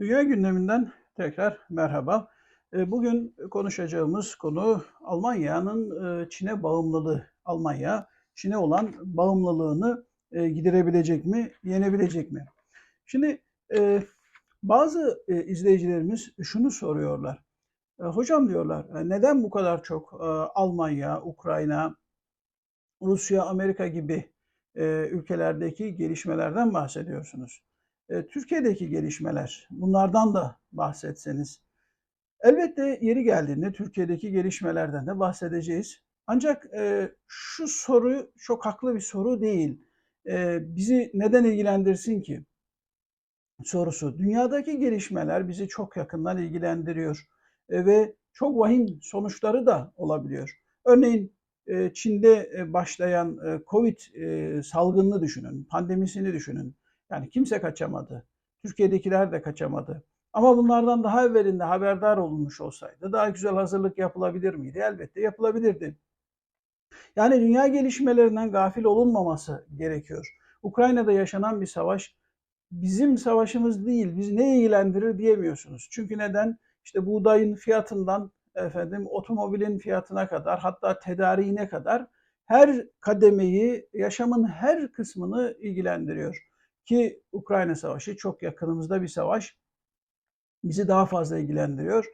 Dünya gündeminden tekrar merhaba. E, Bugün konuşacağımız konu Almanya'nın e, Çin'e bağımlılığı. Almanya, Çin'e olan bağımlılığını e, giderebilecek mi, yenebilecek mi? Şimdi e, bazı izleyicilerimiz şunu soruyorlar. Hocam diyorlar, neden bu kadar çok Almanya, Ukrayna, Rusya, Amerika gibi ülkelerdeki gelişmelerden bahsediyorsunuz? E, Türkiye'deki gelişmeler, bunlardan da bahsetseniz. Elbette yeri geldiğinde Türkiye'deki gelişmelerden de bahsedeceğiz. Ancak e, şu soru çok haklı bir soru değil. E, bizi neden ilgilendirsin ki? Sorusu. Dünyadaki gelişmeler bizi çok yakından ilgilendiriyor E, ve çok vahim sonuçları da olabiliyor. Örneğin e, Çin'de e, başlayan e, Covid e, salgınını düşünün, pandemisini düşünün. Yani kimse kaçamadı. Türkiye'dekiler de kaçamadı. Ama bunlardan daha evvelinde haberdar olunmuş olsaydı daha güzel hazırlık yapılabilir miydi? Elbette yapılabilirdi. Yani dünya gelişmelerinden gafil olunmaması gerekiyor. Ukrayna'da yaşanan bir savaş bizim savaşımız değil, bizi ne ilgilendirir diyemiyorsunuz. Çünkü neden? İşte buğdayın fiyatından efendim otomobilin fiyatına kadar hatta tedariğine kadar her kademeyi, yaşamın her kısmını ilgilendiriyor. Ki Ukrayna Savaşı çok yakınımızda bir savaş. Bizi daha fazla ilgilendiriyor.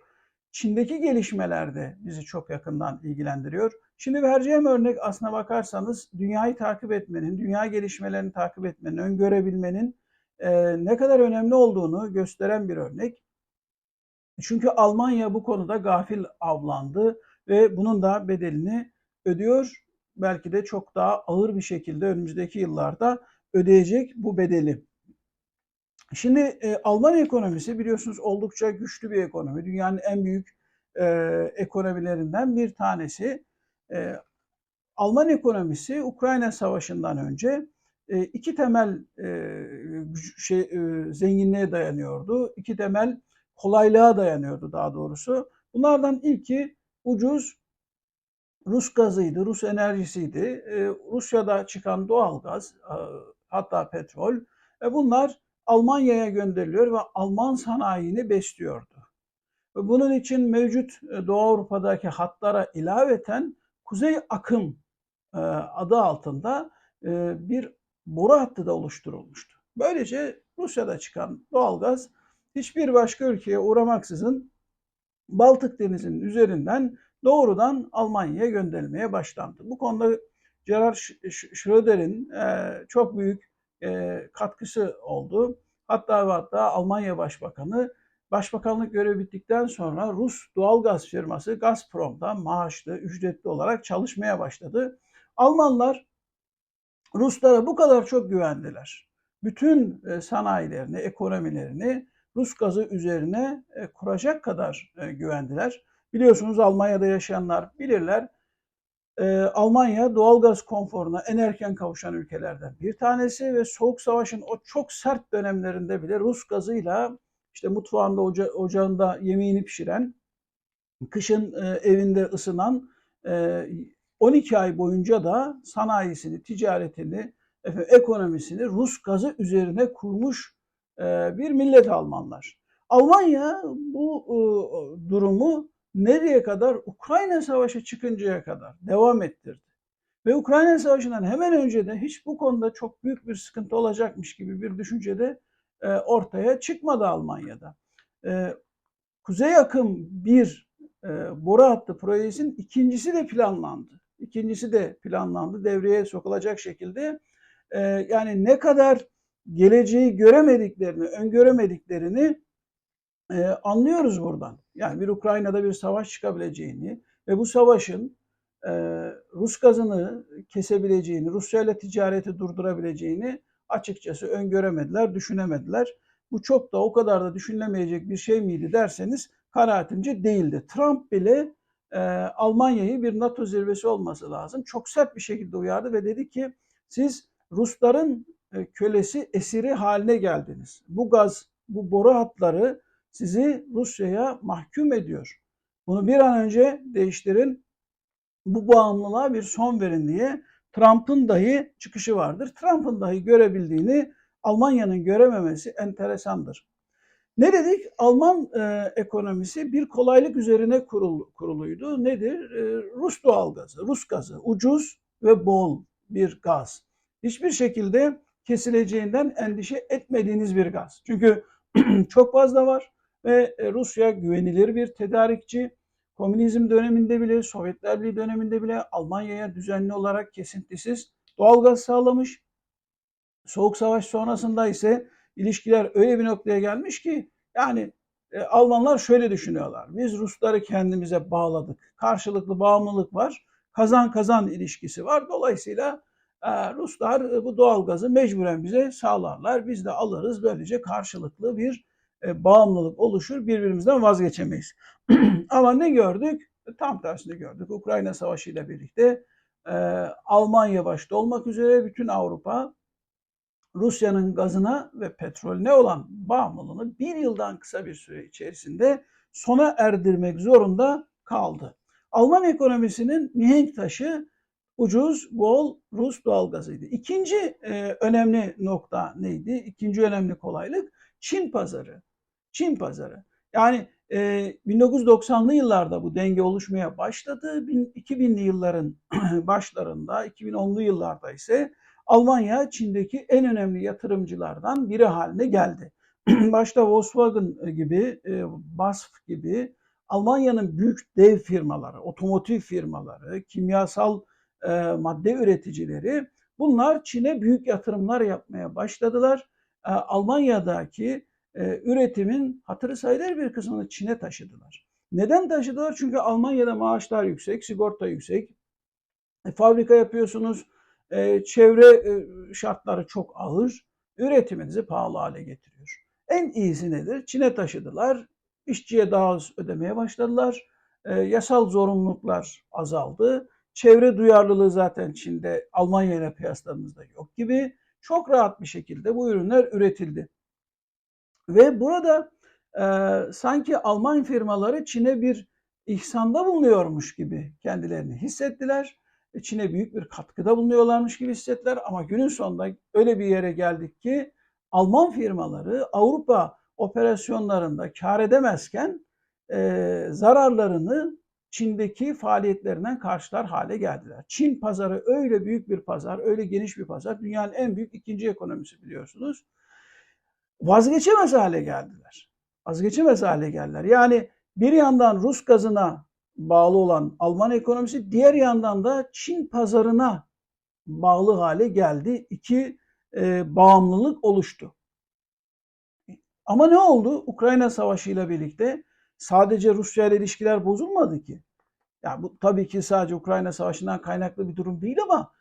Çin'deki gelişmeler de bizi çok yakından ilgilendiriyor. Şimdi vereceğim örnek aslına bakarsanız dünyayı takip etmenin, dünya gelişmelerini takip etmenin, öngörebilmenin e, ne kadar önemli olduğunu gösteren bir örnek. Çünkü Almanya bu konuda gafil avlandı ve bunun da bedelini ödüyor. Belki de çok daha ağır bir şekilde önümüzdeki yıllarda ödeyecek bu bedeli. Şimdi e, Alman ekonomisi biliyorsunuz oldukça güçlü bir ekonomi. Dünyanın en büyük e, ekonomilerinden bir tanesi. E, Alman ekonomisi Ukrayna Savaşı'ndan önce e, iki temel e, şey e, zenginliğe dayanıyordu. İki temel kolaylığa dayanıyordu daha doğrusu. Bunlardan ilki ucuz Rus gazıydı, Rus enerjisiydi. E, Rusya'da çıkan doğal gaz, e, hatta petrol. E, bunlar Almanya'ya gönderiliyor ve Alman sanayini besliyordu. Ve bunun için mevcut e, Doğu Avrupa'daki hatlara ilaveten Kuzey Akım e, adı altında e, bir boru hattı da oluşturulmuştu. Böylece Rusya'da çıkan doğalgaz hiçbir başka ülkeye uğramaksızın Baltık Denizi'nin üzerinden doğrudan Almanya'ya gönderilmeye başlandı. Bu konuda Gerhard Schröder'in çok büyük katkısı oldu. Hatta ve hatta Almanya Başbakanı başbakanlık görevi bittikten sonra Rus doğalgaz firması Gazprom'da maaşlı, ücretli olarak çalışmaya başladı. Almanlar Ruslara bu kadar çok güvendiler. Bütün sanayilerini, ekonomilerini Rus gazı üzerine kuracak kadar güvendiler. Biliyorsunuz Almanya'da yaşayanlar bilirler e, Almanya doğalgaz konforuna en erken kavuşan ülkelerden bir tanesi ve Soğuk Savaş'ın o çok sert dönemlerinde bile Rus gazıyla işte mutfağında, oca, ocağında yemeğini pişiren, kışın e, evinde ısınan e, 12 ay boyunca da sanayisini, ticaretini, efendim, ekonomisini Rus gazı üzerine kurmuş e, bir millet Almanlar. Almanya bu e, durumu nereye kadar? Ukrayna Savaşı çıkıncaya kadar devam ettirdi. Ve Ukrayna Savaşı'ndan hemen önce de hiç bu konuda çok büyük bir sıkıntı olacakmış gibi bir düşünce de e, ortaya çıkmadı Almanya'da. E, Kuzey Akım bir e, boru hattı projesinin ikincisi de planlandı. İkincisi de planlandı devreye sokulacak şekilde. Yani ne kadar geleceği göremediklerini, öngöremediklerini e, anlıyoruz buradan. Yani bir Ukrayna'da bir savaş çıkabileceğini ve bu savaşın e, Rus gazını kesebileceğini, Rusya ile ticareti durdurabileceğini açıkçası öngöremediler, düşünemediler. Bu çok da o kadar da düşünülemeyecek bir şey miydi derseniz kanaatimce değildi. Trump bile e, Almanya'yı bir NATO zirvesi olması lazım. Çok sert bir şekilde uyardı ve dedi ki siz Rusların e, kölesi, esiri haline geldiniz. Bu gaz, bu boru hatları sizi Rusya'ya mahkum ediyor. Bunu bir an önce değiştirin. Bu bağımlılığa bir son verin diye Trump'ın dahi çıkışı vardır. Trump'ın dahi görebildiğini Almanya'nın görememesi enteresandır. Ne dedik? Alman e, ekonomisi bir kolaylık üzerine kurul, kuruluydu. Nedir? E, Rus doğalgazı, Rus gazı, ucuz ve bol bir gaz. Hiçbir şekilde kesileceğinden endişe etmediğiniz bir gaz. Çünkü çok fazla var ve e, Rusya güvenilir bir tedarikçi. Komünizm döneminde bile, Sovyetler Birliği döneminde bile Almanya'ya düzenli olarak kesintisiz doğalgaz sağlamış. Soğuk Savaş sonrasında ise ilişkiler öyle bir noktaya gelmiş ki yani e, Almanlar şöyle düşünüyorlar. Biz Rusları kendimize bağladık. Karşılıklı bağımlılık var. Kazan kazan ilişkisi var. Dolayısıyla e, Ruslar e, bu doğalgazı mecburen bize sağlarlar. Biz de alırız. Böylece karşılıklı bir e, bağımlılık oluşur. Birbirimizden vazgeçemeyiz. Ama ne gördük? E, tam tersini gördük. Ukrayna Savaşı ile birlikte e, Almanya başta olmak üzere bütün Avrupa Rusya'nın gazına ve petrolüne olan bağımlılığını bir yıldan kısa bir süre içerisinde sona erdirmek zorunda kaldı. Alman ekonomisinin mihenk taşı ucuz, bol Rus doğalgazıydı. İkinci e, önemli nokta neydi? İkinci önemli kolaylık Çin pazarı. Çin pazarı. Yani e, 1990'lı yıllarda bu denge oluşmaya başladı. 2000'li yılların başlarında, 2010'lu yıllarda ise Almanya Çin'deki en önemli yatırımcılardan biri haline geldi. Başta Volkswagen gibi, e, BASF gibi Almanya'nın büyük dev firmaları, otomotiv firmaları, kimyasal e, madde üreticileri bunlar Çin'e büyük yatırımlar yapmaya başladılar. E, Almanya'daki üretimin hatırı sayılır bir kısmını Çin'e taşıdılar. Neden taşıdılar? Çünkü Almanya'da maaşlar yüksek, sigorta yüksek. fabrika yapıyorsunuz, e, çevre e, şartları çok ağır, üretiminizi pahalı hale getiriyor. En iyisi nedir? Çin'e taşıdılar, işçiye daha az ödemeye başladılar, e, yasal zorunluluklar azaldı, çevre duyarlılığı zaten Çin'de Almanya ile kıyasladığımızda yok gibi çok rahat bir şekilde bu ürünler üretildi. Ve burada e, sanki Alman firmaları Çin'e bir ihsanda bulunuyormuş gibi kendilerini hissettiler Çin'e büyük bir katkıda bulunuyorlarmış gibi hissettiler ama günün sonunda öyle bir yere geldik ki Alman firmaları Avrupa operasyonlarında kar edemezken e, zararlarını Çin'deki faaliyetlerinden karşılar hale geldiler. Çin pazarı öyle büyük bir pazar, öyle geniş bir pazar. Dünyanın en büyük ikinci ekonomisi biliyorsunuz. Vazgeçemez hale geldiler. Vazgeçemez hale geldiler. Yani bir yandan Rus gazına bağlı olan Alman ekonomisi diğer yandan da Çin pazarına bağlı hale geldi. İki e, bağımlılık oluştu. Ama ne oldu? Ukrayna Savaşı ile birlikte sadece Rusya ile ilişkiler bozulmadı ki. Yani bu tabii ki sadece Ukrayna Savaşı'ndan kaynaklı bir durum değil ama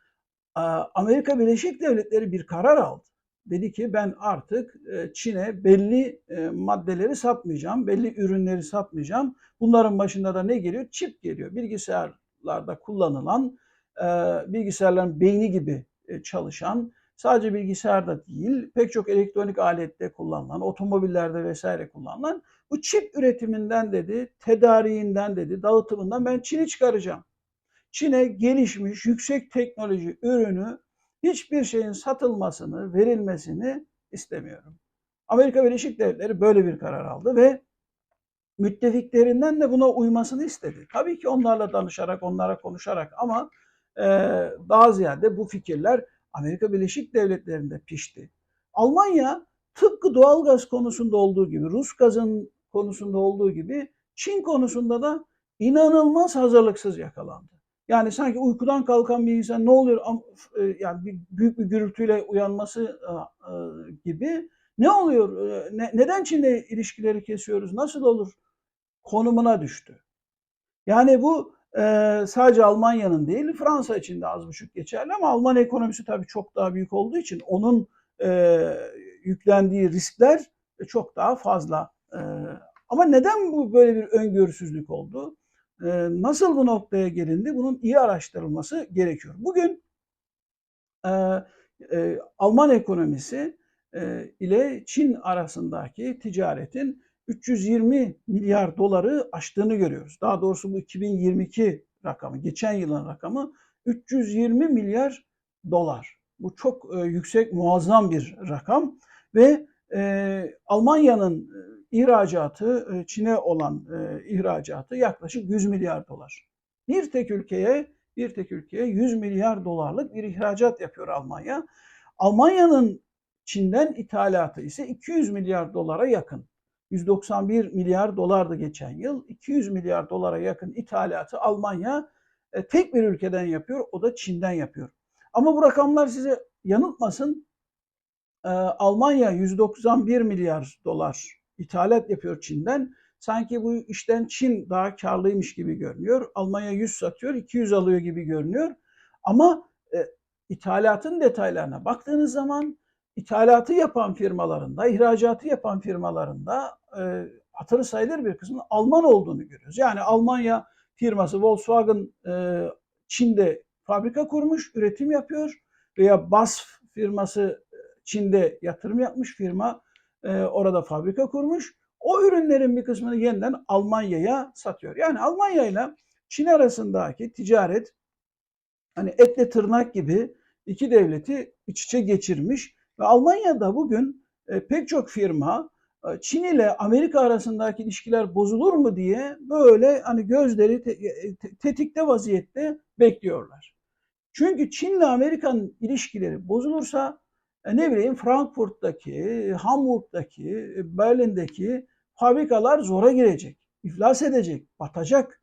Amerika Birleşik Devletleri bir karar aldı dedi ki ben artık e, Çin'e belli e, maddeleri satmayacağım, belli ürünleri satmayacağım. Bunların başında da ne geliyor? Çip geliyor. Bilgisayarlarda kullanılan, e, bilgisayarların beyni gibi çalışan, sadece bilgisayarda değil, pek çok elektronik alette kullanılan, otomobillerde vesaire kullanılan bu çip üretiminden dedi, tedariğinden dedi, dağıtımından ben Çin'i çıkaracağım. Çin'e gelişmiş yüksek teknoloji ürünü hiçbir şeyin satılmasını, verilmesini istemiyorum. Amerika Birleşik Devletleri böyle bir karar aldı ve müttefiklerinden de buna uymasını istedi. Tabii ki onlarla danışarak, onlara konuşarak ama e, daha ziyade bu fikirler Amerika Birleşik Devletleri'nde pişti. Almanya tıpkı doğalgaz konusunda olduğu gibi, Rus gazın konusunda olduğu gibi Çin konusunda da inanılmaz hazırlıksız yakalandı. Yani sanki uykudan kalkan bir insan ne oluyor e, yani bir, büyük bir gürültüyle uyanması e, e, gibi ne oluyor? Ne, neden Çin'le ilişkileri kesiyoruz? Nasıl olur? Konumuna düştü. Yani bu e, sadece Almanya'nın değil Fransa için de az buçuk geçerli ama Alman ekonomisi tabii çok daha büyük olduğu için onun e, yüklendiği riskler çok daha fazla. E, ama neden bu böyle bir öngörüsüzlük oldu? nasıl bu noktaya gelindi? Bunun iyi araştırılması gerekiyor. Bugün e, e, Alman ekonomisi e, ile Çin arasındaki ticaretin 320 milyar doları aştığını görüyoruz. Daha doğrusu bu 2022 rakamı, geçen yılın rakamı 320 milyar dolar. Bu çok e, yüksek, muazzam bir rakam ve e, Almanya'nın ihracatı, e, Çin'e olan e, ihracatı yaklaşık 100 milyar dolar. Bir tek ülkeye, bir tek ülkeye 100 milyar dolarlık bir ihracat yapıyor Almanya. Almanya'nın Çin'den ithalatı ise 200 milyar dolara yakın. 191 milyar dolardı geçen yıl. 200 milyar dolara yakın ithalatı Almanya e, tek bir ülkeden yapıyor. O da Çin'den yapıyor. Ama bu rakamlar size yanıltmasın. Almanya 191 milyar dolar ithalat yapıyor Çin'den. Sanki bu işten Çin daha karlıymış gibi görünüyor. Almanya 100 satıyor, 200 alıyor gibi görünüyor. Ama e, ithalatın detaylarına baktığınız zaman ithalatı yapan firmalarında, ihracatı yapan firmalarında e, hatırı sayılır bir kısmının Alman olduğunu görüyoruz. Yani Almanya firması Volkswagen e, Çin'de fabrika kurmuş, üretim yapıyor veya BASF firması e, Çin'de yatırım yapmış firma e, orada fabrika kurmuş. O ürünlerin bir kısmını yeniden Almanya'ya satıyor. Yani Almanya ile Çin arasındaki ticaret hani etle tırnak gibi iki devleti iç içe geçirmiş ve Almanya'da bugün e, pek çok firma e, Çin ile Amerika arasındaki ilişkiler bozulur mu diye böyle hani gözleri e, tetikte vaziyette bekliyorlar. Çünkü Çin ile Amerika'nın ilişkileri bozulursa ne bileyim Frankfurt'taki, Hamburg'daki, Berlin'deki fabrikalar zora girecek, iflas edecek, batacak.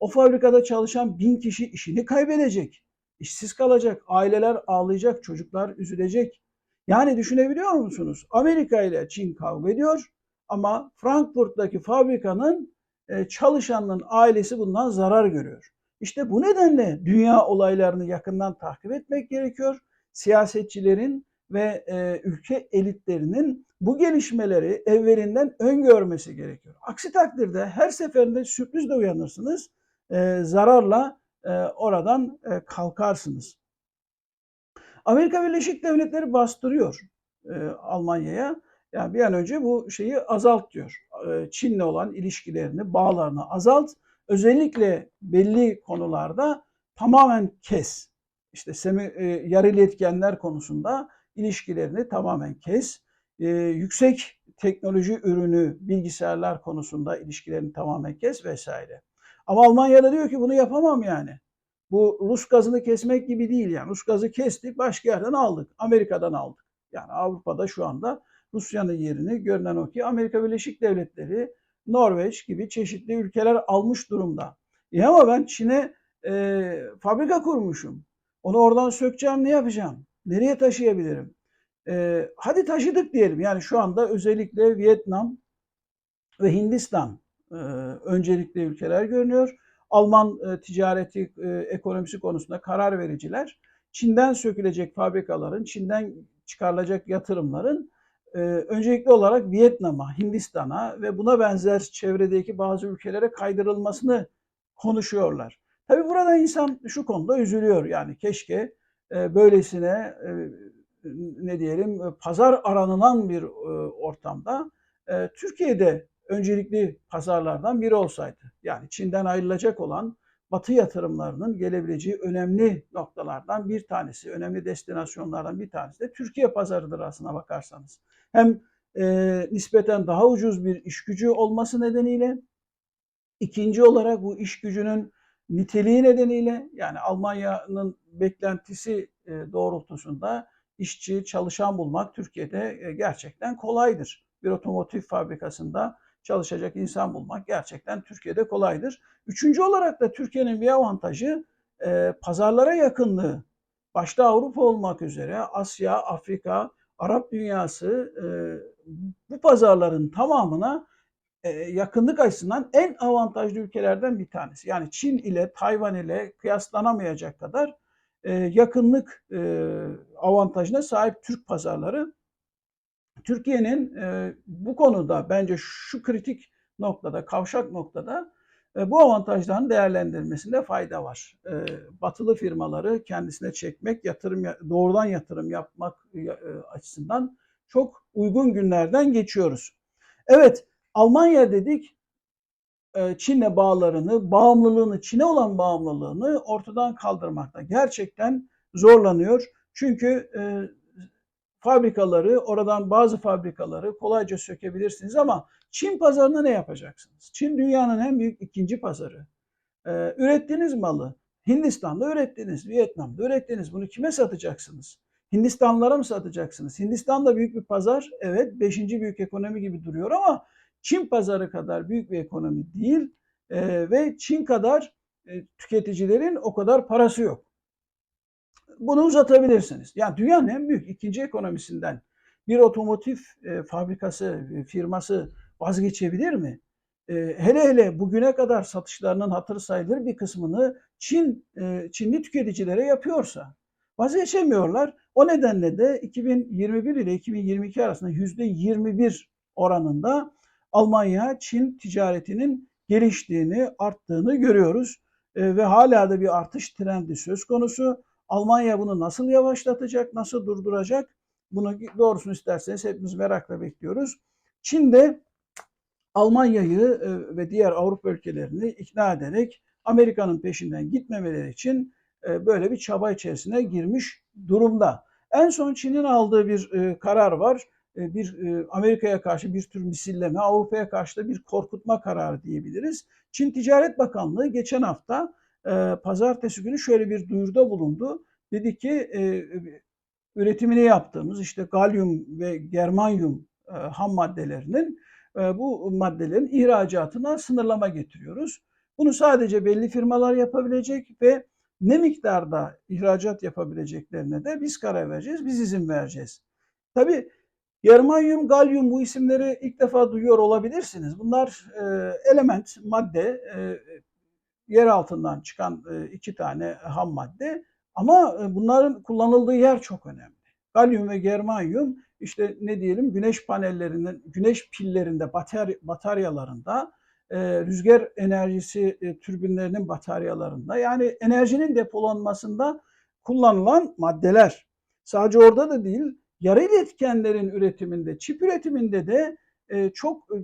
O fabrikada çalışan bin kişi işini kaybedecek, işsiz kalacak, aileler ağlayacak, çocuklar üzülecek. Yani düşünebiliyor musunuz? Amerika ile Çin kavga ediyor ama Frankfurt'taki fabrikanın e, çalışanının ailesi bundan zarar görüyor. İşte bu nedenle dünya olaylarını yakından takip etmek gerekiyor. Siyasetçilerin ve e, ülke elitlerinin bu gelişmeleri evvelinden öngörmesi gerekiyor. Aksi takdirde her seferinde sürprizle uyanırsınız, e, zararla e, oradan e, kalkarsınız. Amerika Birleşik Devletleri bastırıyor e, Almanya'ya. Yani bir an önce bu şeyi azalt diyor. E, Çin'le olan ilişkilerini, bağlarını azalt. Özellikle belli konularda tamamen kes. İşte semi, e, yarı etkenler konusunda ilişkilerini tamamen kes. E, yüksek teknoloji ürünü bilgisayarlar konusunda ilişkilerini tamamen kes vesaire. Ama Almanya'da diyor ki bunu yapamam yani. Bu Rus gazını kesmek gibi değil yani. Rus gazı kestik, başka yerden aldık. Amerika'dan aldık. Yani Avrupa'da şu anda Rusya'nın yerini görünen o ki Amerika Birleşik Devletleri, Norveç gibi çeşitli ülkeler almış durumda. E ama ben Çin'e e, fabrika kurmuşum. Onu oradan sökeceğim ne yapacağım? Nereye taşıyabilirim? E, hadi taşıdık diyelim. Yani şu anda özellikle Vietnam ve Hindistan e, öncelikli ülkeler görünüyor. Alman e, ticareti, e, ekonomisi konusunda karar vericiler Çin'den sökülecek fabrikaların, Çin'den çıkarılacak yatırımların e, öncelikli olarak Vietnam'a, Hindistan'a ve buna benzer çevredeki bazı ülkelere kaydırılmasını konuşuyorlar. Tabi burada insan şu konuda üzülüyor. Yani keşke böylesine e, ne diyelim pazar aranılan bir e, ortamda e, Türkiye'de öncelikli pazarlardan biri olsaydı. Yani Çin'den ayrılacak olan Batı yatırımlarının gelebileceği önemli noktalardan bir tanesi, önemli destinasyonlardan bir tanesi de Türkiye pazarıdır aslına bakarsanız. Hem e, nispeten daha ucuz bir iş gücü olması nedeniyle, ikinci olarak bu iş gücünün niteliği nedeniyle yani Almanya'nın beklentisi e, doğrultusunda işçi, çalışan bulmak Türkiye'de e, gerçekten kolaydır. Bir otomotiv fabrikasında çalışacak insan bulmak gerçekten Türkiye'de kolaydır. Üçüncü olarak da Türkiye'nin bir avantajı e, pazarlara yakınlığı. Başta Avrupa olmak üzere Asya, Afrika, Arap dünyası bu pazarların tamamına e, yakınlık açısından en avantajlı ülkelerden bir tanesi. Yani Çin ile Tayvan ile kıyaslanamayacak kadar e, yakınlık e, avantajına sahip Türk pazarları. Türkiye'nin bu konuda bence şu kritik noktada, kavşak noktada bu avantajların değerlendirilmesinde fayda var. Batılı firmaları kendisine çekmek, yatırım doğrudan yatırım yapmak açısından çok uygun günlerden geçiyoruz. Evet, Almanya dedik, e, Çin'le bağlarını, bağımlılığını, Çin'e olan bağımlılığını ortadan kaldırmakta gerçekten zorlanıyor. Çünkü e, fabrikaları, oradan bazı fabrikaları kolayca sökebilirsiniz ama Çin pazarına ne yapacaksınız? Çin dünyanın en büyük ikinci pazarı. Ee, ürettiğiniz malı Hindistan'da ürettiniz, Vietnam'da ürettiniz. Bunu kime satacaksınız? Hindistanlılara mı satacaksınız? Hindistan da büyük bir pazar. Evet, beşinci büyük ekonomi gibi duruyor ama Çin pazarı kadar büyük bir ekonomi değil. Ee, ve Çin kadar e, tüketicilerin o kadar parası yok. Bunu uzatabilirsiniz. Yani dünyanın en büyük ikinci ekonomisinden bir otomotiv e, fabrikası, e, firması vazgeçebilir mi? E, hele hele bugüne kadar satışlarının hatır sayılır bir kısmını Çin e, Çinli tüketicilere yapıyorsa vazgeçemiyorlar. O nedenle de 2021 ile 2022 arasında yüzde 21 oranında Almanya Çin ticaretinin geliştiğini, arttığını görüyoruz. E, ve hala da bir artış trendi söz konusu. Almanya bunu nasıl yavaşlatacak, nasıl durduracak? Bunu doğrusunu isterseniz hepimiz merakla bekliyoruz. Çin de Almanya'yı e, ve diğer Avrupa ülkelerini ikna ederek Amerika'nın peşinden gitmemeleri için e, böyle bir çaba içerisine girmiş durumda. En son Çin'in aldığı bir e, karar var. Bir Amerika'ya karşı bir tür misilleme, Avrupa'ya karşı da bir korkutma kararı diyebiliriz. Çin Ticaret Bakanlığı geçen hafta pazartesi günü şöyle bir duyuruda bulundu. Dedi ki üretimini yaptığımız işte galyum ve germanyum ham maddelerinin bu maddelerin ihracatına sınırlama getiriyoruz. Bunu sadece belli firmalar yapabilecek ve ne miktarda ihracat yapabileceklerine de biz karar vereceğiz, biz izin vereceğiz. Tabii germanyum, galyum bu isimleri ilk defa duyuyor olabilirsiniz. Bunlar element, madde, yer altından çıkan iki tane ham madde ama bunların kullanıldığı yer çok önemli. Galyum ve germanyum işte ne diyelim güneş panellerinin, güneş pillerinde, batarya, bataryalarında, e, rüzgar enerjisi e, türbinlerinin bataryalarında yani enerjinin depolanmasında kullanılan maddeler. Sadece orada da değil, yarı iletkenlerin üretiminde, çip üretiminde de e, çok e,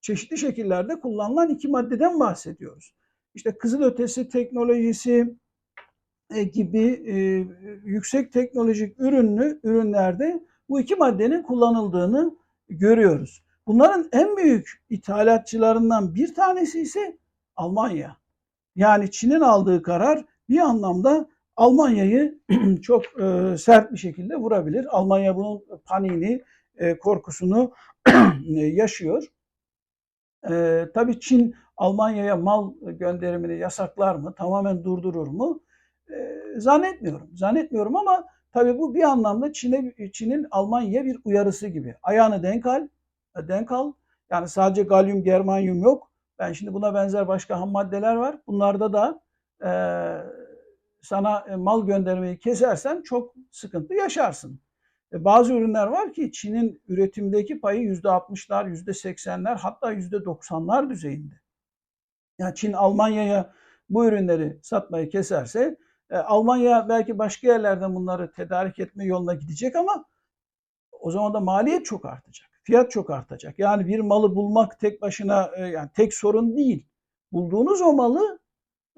çeşitli şekillerde kullanılan iki maddeden bahsediyoruz. İşte kızılötesi teknolojisi e, gibi e, yüksek teknolojik ürünlü ürünlerde bu iki maddenin kullanıldığını görüyoruz. Bunların en büyük ithalatçılarından bir tanesi ise Almanya. Yani Çin'in aldığı karar bir anlamda Almanya'yı çok e, sert bir şekilde vurabilir. Almanya bunun paniğini, e, korkusunu yaşıyor. E, tabii Çin Almanya'ya mal gönderimini yasaklar mı, tamamen durdurur mu? E, zannetmiyorum. Zannetmiyorum ama Tabii bu bir anlamda Çin'e Çin'in Almanya'ya bir uyarısı gibi. Ayağını denk al, e, denk al. Yani sadece galyum, germanyum yok. Ben şimdi buna benzer başka ham maddeler var. Bunlarda da e, sana e, mal göndermeyi kesersen çok sıkıntı yaşarsın. E, bazı ürünler var ki Çin'in üretimdeki payı yüzde 60'lar, yüzde 80'ler hatta yüzde 90'lar düzeyinde. Yani Çin Almanya'ya bu ürünleri satmayı keserse e, Almanya belki başka yerlerden bunları tedarik etme yoluna gidecek ama o zaman da maliyet çok artacak. Fiyat çok artacak. Yani bir malı bulmak tek başına yani tek sorun değil. Bulduğunuz o malı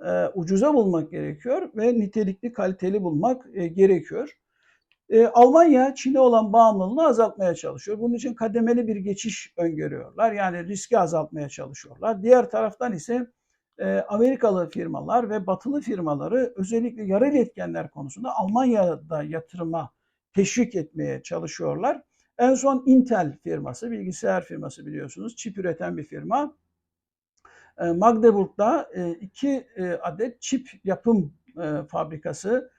e, ucuza bulmak gerekiyor ve nitelikli, kaliteli bulmak e, gerekiyor. E, Almanya Çin'e olan bağımlılığını azaltmaya çalışıyor. Bunun için kademeli bir geçiş öngörüyorlar. Yani riski azaltmaya çalışıyorlar. Diğer taraftan ise e, Amerikalı firmalar ve batılı firmaları özellikle yarı iletkenler konusunda Almanya'da yatırıma teşvik etmeye çalışıyorlar. En son Intel firması, bilgisayar firması biliyorsunuz, çip üreten bir firma. E, Magdeburg'da e, iki e, adet çip yapım fabrikası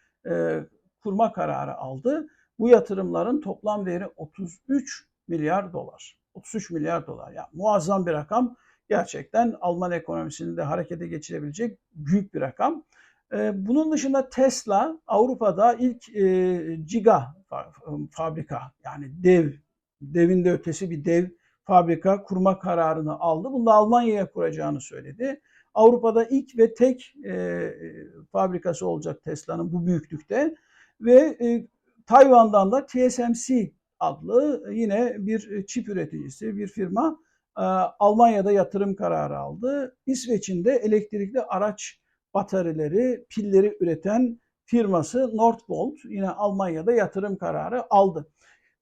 kurma kararı aldı. Bu yatırımların toplam değeri 33 milyar dolar. 33 milyar dolar. Yani muazzam bir rakam gerçekten Alman ekonomisini de harekete geçirebilecek büyük bir rakam. Bunun dışında Tesla Avrupa'da ilk giga fabrika yani dev, devin de ötesi bir dev fabrika kurma kararını aldı. Bunu da Almanya'ya kuracağını söyledi. Avrupa'da ilk ve tek e, fabrikası olacak Tesla'nın bu büyüklükte ve e, Tayvan'dan da TSMC adlı yine bir çip üreticisi bir firma ee, Almanya'da yatırım kararı aldı. İsveç'in de elektrikli araç bataryaları, pilleri üreten firması Northvolt yine Almanya'da yatırım kararı aldı.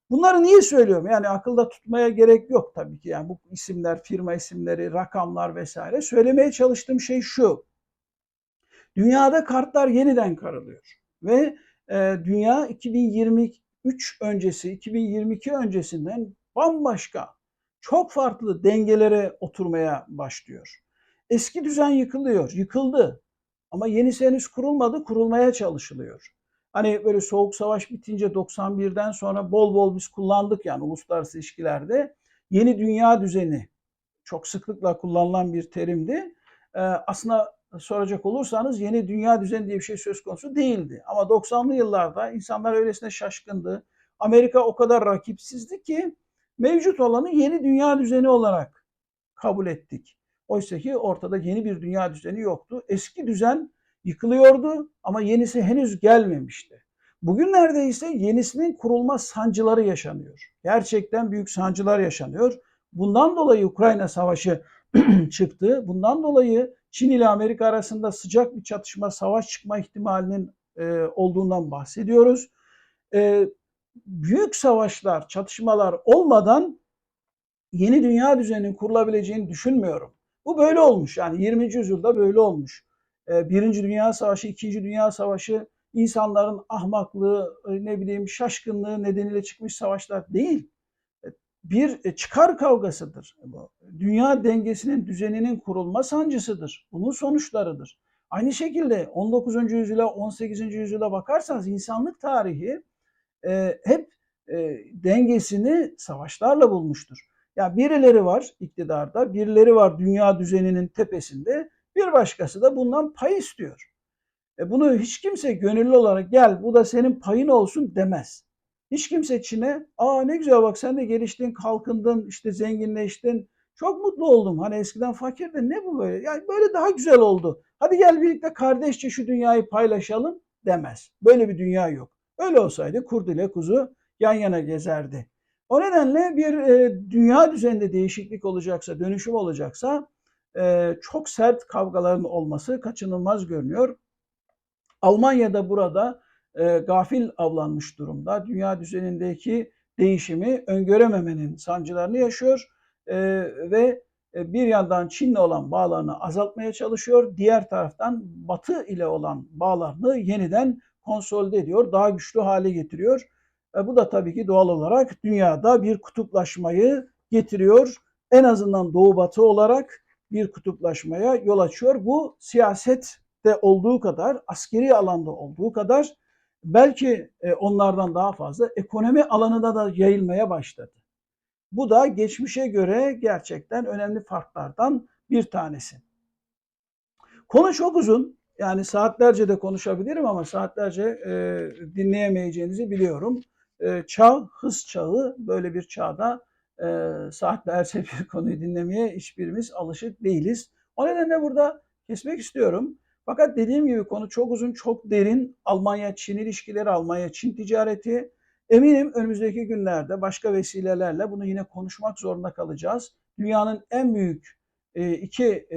Bunları niye söylüyorum? Yani akılda tutmaya gerek yok tabii ki. Yani bu isimler, firma isimleri, rakamlar vesaire. Söylemeye çalıştığım şey şu. Dünyada kartlar yeniden karılıyor ve e, dünya 2023 öncesi, 2022 öncesinden bambaşka, çok farklı dengelere oturmaya başlıyor. Eski düzen yıkılıyor, yıkıldı. Ama yenisi henüz kurulmadı, kurulmaya çalışılıyor. Hani böyle soğuk savaş bitince 91'den sonra bol bol biz kullandık yani uluslararası ilişkilerde. Yeni dünya düzeni çok sıklıkla kullanılan bir terimdi. Ee, aslında soracak olursanız yeni dünya düzeni diye bir şey söz konusu değildi. Ama 90'lı yıllarda insanlar öylesine şaşkındı. Amerika o kadar rakipsizdi ki mevcut olanı yeni dünya düzeni olarak kabul ettik. Oysa ki ortada yeni bir dünya düzeni yoktu. Eski düzen yıkılıyordu ama yenisi henüz gelmemişti. Bugünlerde ise yenisinin kurulma sancıları yaşanıyor. Gerçekten büyük sancılar yaşanıyor. Bundan dolayı Ukrayna Savaşı çıktı. Bundan dolayı Çin ile Amerika arasında sıcak bir çatışma, savaş çıkma ihtimalinin e, olduğundan bahsediyoruz. E, büyük savaşlar, çatışmalar olmadan yeni dünya düzeninin kurulabileceğini düşünmüyorum. Bu böyle olmuş. Yani 20. yüzyılda böyle olmuş. E, Birinci Dünya Savaşı, İkinci Dünya Savaşı insanların ahmaklığı, e, ne bileyim şaşkınlığı nedeniyle çıkmış savaşlar değil bir e, çıkar kavgasıdır. Dünya dengesinin, düzeninin kurulma sancısıdır. Bunun sonuçlarıdır. Aynı şekilde 19. yüzyıla, 18. yüzyıla bakarsanız insanlık tarihi e, hep e, dengesini savaşlarla bulmuştur. Ya yani birileri var iktidarda, birileri var dünya düzeninin tepesinde, bir başkası da bundan pay istiyor. E bunu hiç kimse gönüllü olarak gel bu da senin payın olsun demez. Hiç kimse Çin'e aa ne güzel bak sen de geliştin, kalkındın, işte zenginleştin. Çok mutlu oldum. Hani eskiden fakirdi. Ne bu böyle? Yani böyle daha güzel oldu. Hadi gel birlikte kardeşçe şu dünyayı paylaşalım demez. Böyle bir dünya yok. Öyle olsaydı kurdu ile kuzu yan yana gezerdi. O nedenle bir e, dünya düzeninde değişiklik olacaksa, dönüşüm olacaksa çok sert kavgaların olması kaçınılmaz görünüyor. Almanya'da burada gafil avlanmış durumda. Dünya düzenindeki değişimi öngörememenin sancılarını yaşıyor ve e, bir yandan Çin'le olan bağlarını azaltmaya çalışıyor. Diğer taraftan Batı ile olan bağlarını yeniden konsolide ediyor, daha güçlü hale getiriyor. E, bu da tabii ki doğal olarak dünyada bir kutuplaşmayı getiriyor. En azından Doğu Batı olarak bir kutuplaşmaya yol açıyor. Bu siyasette olduğu kadar, askeri alanda olduğu kadar belki e, onlardan daha fazla ekonomi alanında da yayılmaya başladı. Bu da geçmişe göre gerçekten önemli farklardan bir tanesi. Konu çok uzun. Yani saatlerce de konuşabilirim ama saatlerce e, dinleyemeyeceğinizi biliyorum. E, çağ, hız çağı böyle bir çağda e, saatlerce bir konuyu dinlemeye hiçbirimiz alışık değiliz. O nedenle burada kesmek istiyorum. Fakat dediğim gibi konu çok uzun, çok derin. Almanya-Çin ilişkileri, Almanya-Çin ticareti. Eminim önümüzdeki günlerde başka vesilelerle bunu yine konuşmak zorunda kalacağız. Dünyanın en büyük iki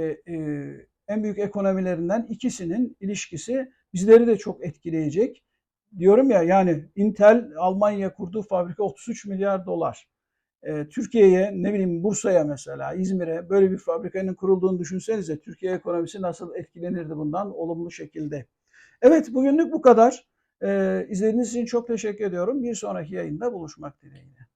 en büyük ekonomilerinden ikisinin ilişkisi bizleri de çok etkileyecek. Diyorum ya yani Intel Almanya kurduğu fabrika 33 milyar dolar e, Türkiye'ye ne bileyim Bursa'ya mesela İzmir'e böyle bir fabrikanın kurulduğunu düşünsenize Türkiye ekonomisi nasıl etkilenirdi bundan olumlu şekilde. Evet bugünlük bu kadar. E, izlediğiniz için çok teşekkür ediyorum. Bir sonraki yayında buluşmak dileğiyle.